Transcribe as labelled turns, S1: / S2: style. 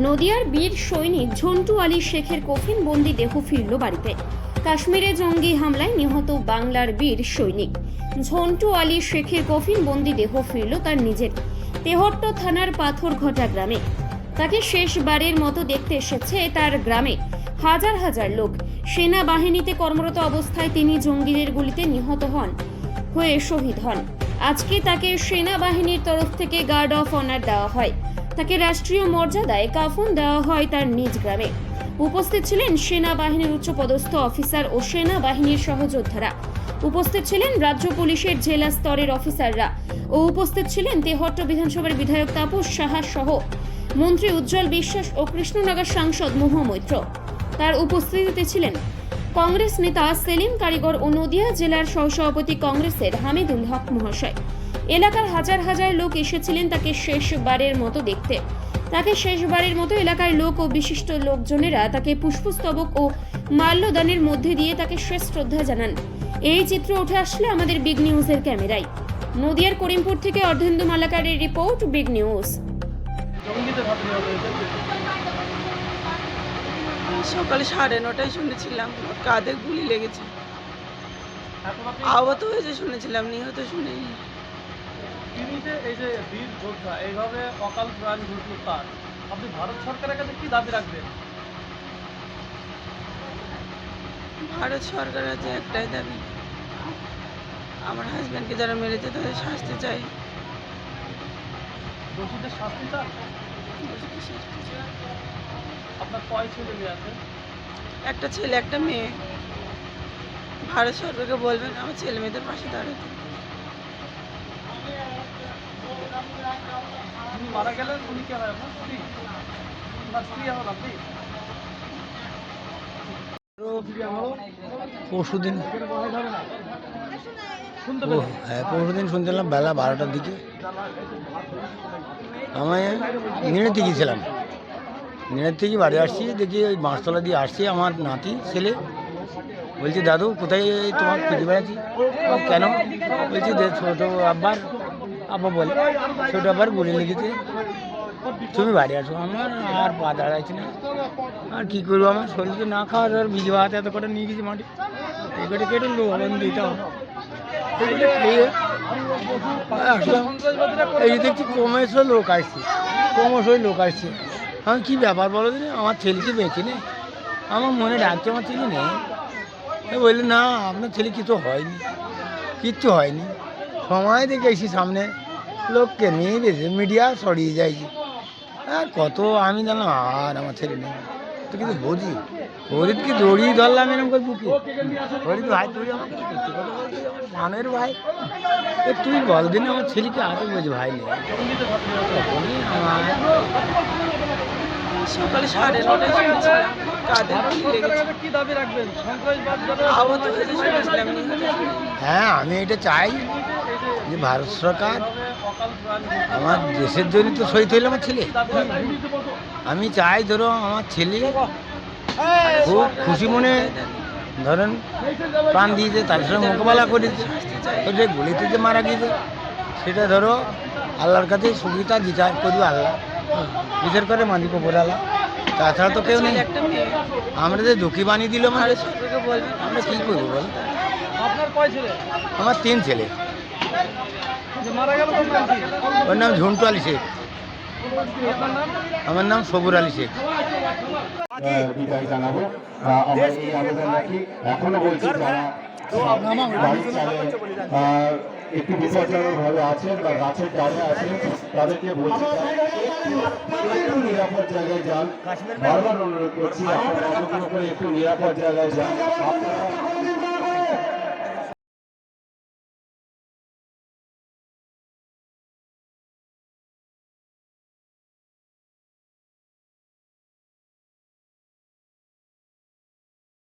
S1: নদিয়ার বীর সৈনিক ঝন্টু আলী শেখের কফিন বন্দি দেহ ফিরল বাড়িতে। কাশ্মীরে জঙ্গি হামলায় নিহত বাংলার বীর সৈনিক। ঝন্টু আলী শেখের কফিন বন্দি দেহ ফিরল তার নিজের। তেহট্ট থানার পাথরঘটা গ্রামে। তাকে শেষবারের মতো দেখতে এসেছে তার গ্রামে হাজার হাজার লোক। সেনাবাহিনীতে কর্মরত অবস্থায় তিনি জঙ্গিদের গুলিতে নিহত হন, হয়ে শহীদ হন। আজকে তাকে সেনাবাহিনীর তরফ থেকে গার্ড অফ অনার দেওয়া হয়। তাকে রাষ্ট্রীয় মর্যাদায় কাফন দেওয়া হয় তার নিজ গ্রামে। উপস্থিত ছিলেন সেনাবাহিনীর উচ্চপদস্থ অফিসার ও সেনাবাহিনীর সহযোদ্ধারা। উপস্থিত ছিলেন রাজ্য পুলিশের জেলা স্তরের অফিসাররা ও উপস্থিত ছিলেন তেহট্ট বিধানসভার বিধায়ক তাপস সাহা সহ মন্ত্রী উজ্জ্বল বিশ্বাস ও কৃষ্ণনগর সাংসদ মৈত্র। তার উপস্থিতিতে ছিলেন কংগ্রেস নেতা সেলিম কারিগর ও নদিয়া জেলার সহসভাপতি কংগ্রেসের হামিদুল হক মহাশয়। এলাকার হাজার হাজার লোক এসেছিলেন তাকে শেষবারের মতো দেখতে। তাকে শেষবারের মতো এলাকার লোক ও বিশিষ্ট লোকজনেরা তাকে পুষ্পস্তবক ও মাল্যদানের মধ্যে দিয়ে তাকে শেষ শ্রদ্ধা জানান। এই চিত্র উঠে আসলে আমাদের বিগ নিউজের ক্যামেরায়। নদিয়ার করিমপুর থেকে অর্ধেন্দু মালাকারের রিপোর্ট, বিগ নিউজ।
S2: হয়েছে
S3: সকালে সাড়ে নটায় শুনেছিলাম। কাঁধে গুলি লেগেছে। আহত হয়েছে শুনেছিলাম, নিহত শুনিনি।
S2: এই যে বীর যোদ্ধা এইভাবে অকাল প্রাণ ঘটল তার আপনি ভারত সরকারের কাছে কি দাবি রাখবেন?
S3: ভারত সরকারের যে একটাই দাবি আমার হাজব্যান্ডকে যারা মেরেছে তাদের শাস্তি চাই।
S2: দোষীদের শাস্তি চান? আপনার কয় ছেলে মেয়ে আছে?
S3: একটা ছেলে একটা মেয়ে। ভারত সরকারকে বলবেন আমার ছেলে মেয়েদের পাশে দাঁড়াতে।
S2: তিনি মারা গেলেন উনি কে হয় আপনার স্ত্রী আপনার স্ত্রী এখন আপনি
S4: পরশু দিন
S2: শুনতে
S4: ও হ্যাঁ পরশু দিন শুনছিলাম বেলা বারোটার দিকে। আমি নিড়ে থেকে ছিলাম। নিড়ের থেকে বাড়ি আসছি দেখি ওই বাঁশতলা দিয়ে আসছি আমার নাতি ছেলে। বলছি দাদু কোথায় তোমার খুঁজে বেড়াচ্ছি? কেন? বলছি ছোটো আব্বার আব্বা বলে। ছোটো আব্বার গুলি লেগেছে তুমি বাড়ি আসো আমার, আর পা দাঁড়াচ্ছি না। আর কী করব আমার? শরীরকে না খাওয়া আর বীজ ভাত এত করে নিয়ে গেছি মাটি এগুলো কেটে এগুলো খেয়ে আসলাম। এই দেখছি ক্রমশ লোক আসছে, ক্রমশই লোক আসছে। আমি, কী ব্যাপার বলো দিন আমার ছেলেকে বেঁচে নেই আমার মনে ডাকছে, আমার ছেলে নেই। বললি না, আপনার ছেলে কিছু হয়নি, কিচ্ছু হয়নি। সময় দেখে এসি সামনে। লোককে নিয়ে বেশি মিডিয়া সরিয়ে যাইছি আর কত আমি জানলাম আর আমার ছেলে নেই। তো কিছু বুঝি ফরিদকে দড়িয়ে ধরলাম এরকম করে বুকে। ফরিদ ভাই তুই বলছিস, আমার ভাই। তুই বল দিন আমার ছেলেকে আছে বলছি ভাই নেই আমার
S3: সকালে সাড়ে নটায় শুনেছিলাম
S4: হ্যাঁ আমি এটা চাই। যে ভারত সরকার আমার দেশের জন্য তো শহীদ হইল আমার ছেলে। আমি চাই ধরো আমার ছেলে খুব খুশি মনে ধরেন প্রাণ দিয়েছে তার সঙ্গে মোকাবেলা করেছে। যে গুলিতে যে মারা গিয়েছে সেটা ধরো আল্লাহর কাছে সুবিধা বিচার করবে আল্লাহ। বিচার করে মালিক ওপর আল্লাহ। তাছাড়া তো কেউ নেই। আমরা যে দুঃখী বানিয়ে দিল মানে আমরা কী করব বল? আমার তিন ছেলে। ওর নাম ঝন্টু আলী শেখ। আমার নাম সবুর আলী শেখ।
S5: বিদায় রাখি। এখনও বলছি যারা একটু বিপজ্জনক ভাবে আছেন বা গাছের ডালে আছেন, তাদেরকে বলছি একটু অনুরোধ করছি একটু নিরাপদ জায়গায় যান।